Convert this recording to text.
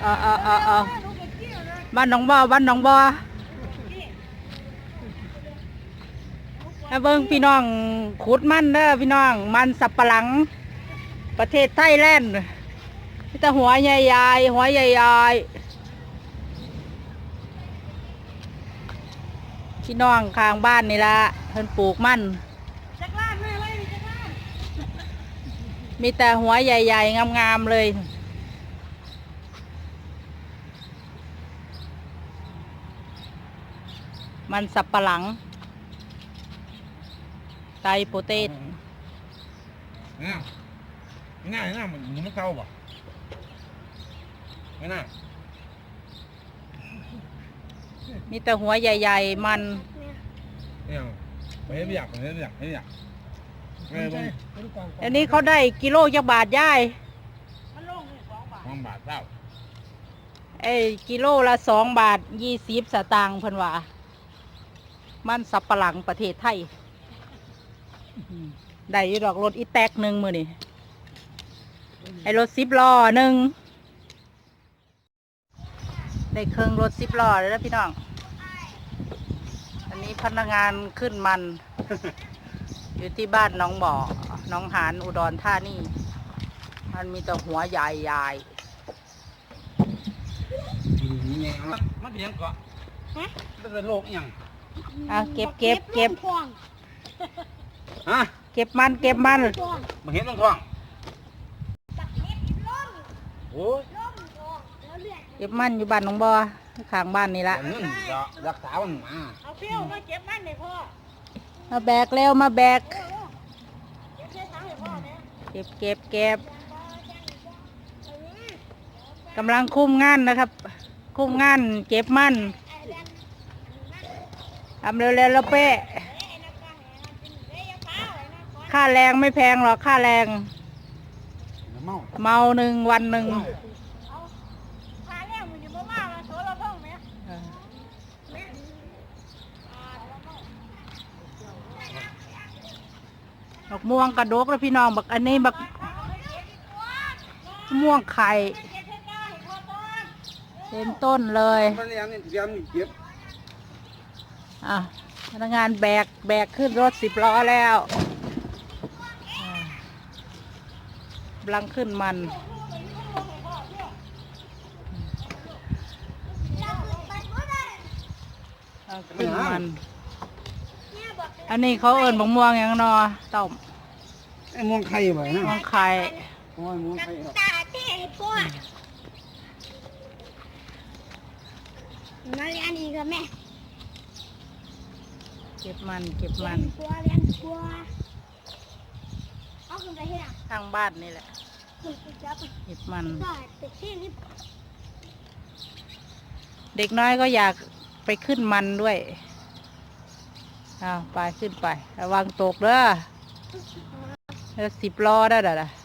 เออเออเออเออบ้านหนองบ่อบ้านหนองบ่อแล้วเบิ่งพี่น้องขุดมันเด้อพี่น้อง มันสับปะหลัง ประเทศไทยแลนด์มีแต่หัวใหญ่ๆหัวใหญ่ๆพี่น้องข้างบ้านนี่ละเพิ่นปลูกมันจักรลานแม่เลยจักรลานมีแต่หัวใหญ่ ๆ งาม ๆ เลย มันสับปะหลัง ไตโปเตสน่าไม่น่าไม่น่ามันมันไม่เข้าป่ะไม่น่ามีแต่หัวใหญ่ ๆ มันเนี่ยไม่ไม่อยากไม่อยากไม่อยากไม่บางอันนี้เขาได้กิโลจักบาทย่ายมันลงนี่สองบาทบางบาทเท่าไอ้กิโลละสองบาทยี่สิบสตางค์เพิ่นว่า มันสับปะหลังประเทศไทยอืมได้อยู่ดอกรถอีแตกหนึ่งมือนี่ไอ้รถสิบล้อหนึ่งได้เครื่องรถสิบล้อเลยนะพี่น้อง อันนี้พนักงานขึ้นมัน อยู่ที่บ้านหน้องบ่อหน้องหานอุดรธานีมันมีแต่หัวใหญ่ใหญ่มันเพียงเกาะมันเป็นโรคยัง อะเก็บเก็บเก็บพ่วงฮะเก็บมันเก็บมันพ่วงมาเห็นลงท้องตักเม็ดล้มโอ้ยล้มออกแล้วเลือดเก็บมันอยู่บ้านหน้องบ่อข้างบ้านนี่ละเงินจะรักษามันมาเอาเปรี้ยวมาเก็บมันเลยพ่อมาแบกเร็วมาแบกเออเก็บใช้ทั้งเลยพ่อเนี่ยเก็บเก็บเก็บกำลังคุมงานนะครับ คุมงานเก็บมัน ทำเร็วๆแล้วเป๊ะค่าแรงไม่แพงหรอกค่าแรง เมาเมาหนึ่งวันหนึ่งพาเรื่องมันอยู่บ้านมาโซลาพ่องไหมเออแม่บักม่วงกระดกแล้วพี่น้องบักอันนี้บักม่วงไข่เก็บให้ได้พ่อต้นเต็มต้นเลย มันยังนี่เตรียมนี่เก็บ อะพนักงานแบกแบกขึ้นรถสิบล้อแล้วอ่ากำลังขึ้นมันเอาขึ้นมัน อันนี้เขาเอิญบักม่วงอย่างนอต้มไอ้มองไข่บ่นะม่วงไข่โอ้ยมองไข่ตาเต้พ่อมาเรียนอีกแล้วแม่ เก็บมันเก็บเรีมัยนนกลัวเรียนกลัวเอาขึ้นไปที่ไหนข้างบ้านนี่แหละขึ้นไปจับเก็บมันได้แต่ที่นี่เด็กน้อยก็อยากไปขึ้นมันด้วยเอาไปขึ้นไประวังตกเด้อสิบล้อได้เด้อ